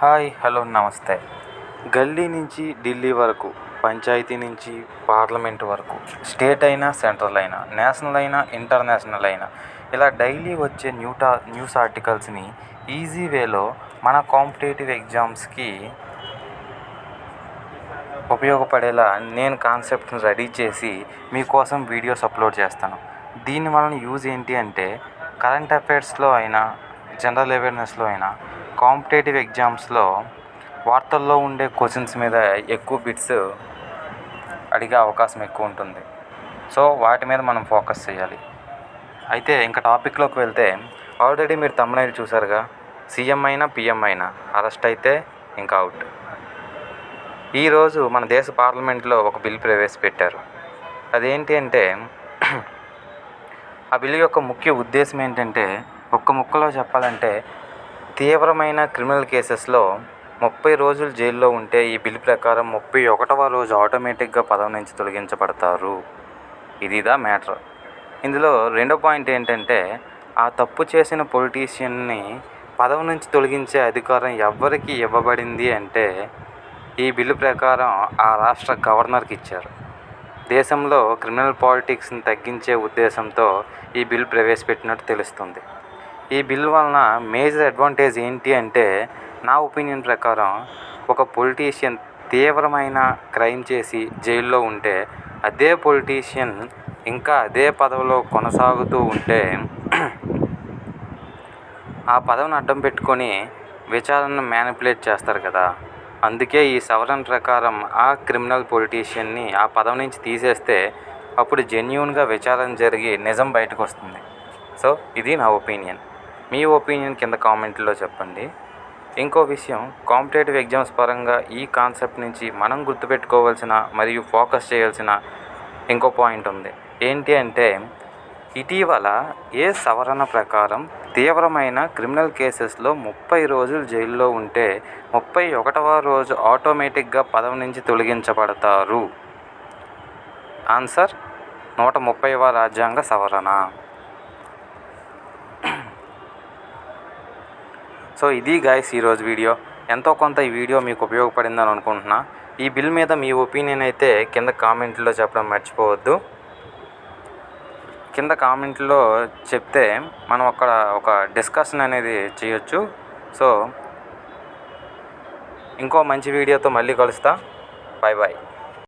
Hi hello నమస్తే. గల్లీ నుంచి ఢిల్లీ వరకు పంచాయతీ నుంచి పార్లమెంట్ వరకు స్టేట్ అయినా సెంట్రల్ అయినా నేషనల్ అయినా ఇంటర్నేషనల్ అయినా ఇలా డైలీ వచ్చే న్యూటా న్యూస్ ఆర్టికల్స్ని ఈజీ వేలో మన కాంపిటేటివ్ ఎగ్జామ్స్కి ఉపయోగపడేలా నేను కాన్సెప్ట్ని రెడీ చేసి మీకోసం వీడియోస్ అప్లోడ్ చేస్తాను. దీని వలన యూజ్ ఏంటి అంటే కరెంట్ అఫైర్స్లో అయినా జనరల్ అవేర్నెస్లో అయినా కాంపిటేటివ్ ఎగ్జామ్స్లో వార్తల్లో ఉండే క్వశ్చన్స్ మీద ఎక్కువ బిట్స్ అడిగే అవకాశం ఎక్కువ ఉంటుంది. సో వాటి మీద మనం ఫోకస్ చేయాలి. అయితే ఇంకా టాపిక్లోకి వెళ్తే ఆల్రెడీ మీరు తమిళ చూసారుగా సీఎం అయినా పిఎం అయినా అరెస్ట్ అయితే ఇంకా అవుట్. ఈరోజు మన దేశ పార్లమెంట్లో ఒక బిల్ ప్రవేశపెట్టారు. అదేంటి అంటే ఆ బిల్ యొక్క ముఖ్య ఉద్దేశం ఏంటంటే ఒక్క ముక్కలో చెప్పాలంటే తీవ్రమైన క్రిమినల్ కేసెస్లో ముప్పై రోజులు జైల్లో ఉంటే ఈ బిల్ ప్రకారం ముప్పై ఒకటవ రోజు ఆటోమేటిక్గా పదవి నుంచి తొలగించబడతారు. ఇదిదా మ్యాటర్. ఇందులో రెండో పాయింట్ ఏంటంటే ఆ తప్పు చేసిన పొలిటీషియన్ని పదవి నుంచి తొలగించే అధికారం ఎవరికి ఇవ్వబడింది అంటే ఈ బిల్లు ప్రకారం ఆ రాష్ట్ర గవర్నర్కి ఇచ్చారు. దేశంలో క్రిమినల్ పాలిటిక్స్ని తగ్గించే ఉద్దేశంతో ఈ బిల్ ప్రవేశపెట్టినట్టు తెలుస్తుంది. ఈ బిల్ వలన మేజర్ అడ్వాంటేజ్ ఏంటి అంటే నా ఒపీనియన్ ప్రకారం ఒక పొలిటీషియన్ తీవ్రమైన క్రైమ్ చేసి జైల్లో ఉంటే అదే పొలిటీషియన్ ఇంకా అదే పదవిలో కొనసాగుతూ ఉంటే ఆ పదవిని అడ్డం పెట్టుకొని విచారణను మ్యానిపులేట్ చేస్తారు కదా. అందుకే ఈ సవరణ ప్రకారం ఆ క్రిమినల్ పొలిటీషియన్ని ఆ పదవి నుంచి తీసేస్తే అప్పుడు జెన్యున్గా విచారణ జరిగి నిజం బయటకు వస్తుంది. సో ఇది నా ఒపీనియన్. మీ ఒపీనియన్ కింద కామెంట్లో చెప్పండి. ఇంకో విషయం కాంపిటేటివ్ ఎగ్జామ్స్ పరంగా ఈ కాన్సెప్ట్ నుంచి మనం గుర్తుపెట్టుకోవాల్సిన మరియు ఫోకస్ చేయాల్సిన ఇంకో పాయింట్ ఉంది. ఏంటి అంటే ఇటీవల ఏ సవరణ ప్రకారం తీవ్రమైన క్రిమినల్ కేసెస్లో ముప్పై రోజులు జైల్లో ఉంటే ముప్పై ఒకటవ రోజు ఆటోమేటిక్గా పదవి నుంచి తొలగించబడతారు? ఆన్సర్ నూట ముప్పైవ రాజ్యాంగ సవరణ. సో ఇది గాయస్ ఈరోజు వీడియో ఎంతో కొంత ఈ వీడియో మీకు ఉపయోగపడిందని అనుకుంటున్నా. ఈ బిల్ మీద మీ ఒపీనియన్ అయితే కింద కామెంట్లో చెప్పడం మర్చిపోవద్దు. కింద కామెంట్లో చెప్తే మనం అక్కడ ఒక డిస్కషన్ అనేది చేయొచ్చు. సో ఇంకో మంచి వీడియోతో మళ్ళీ కలుస్తా. Bye bye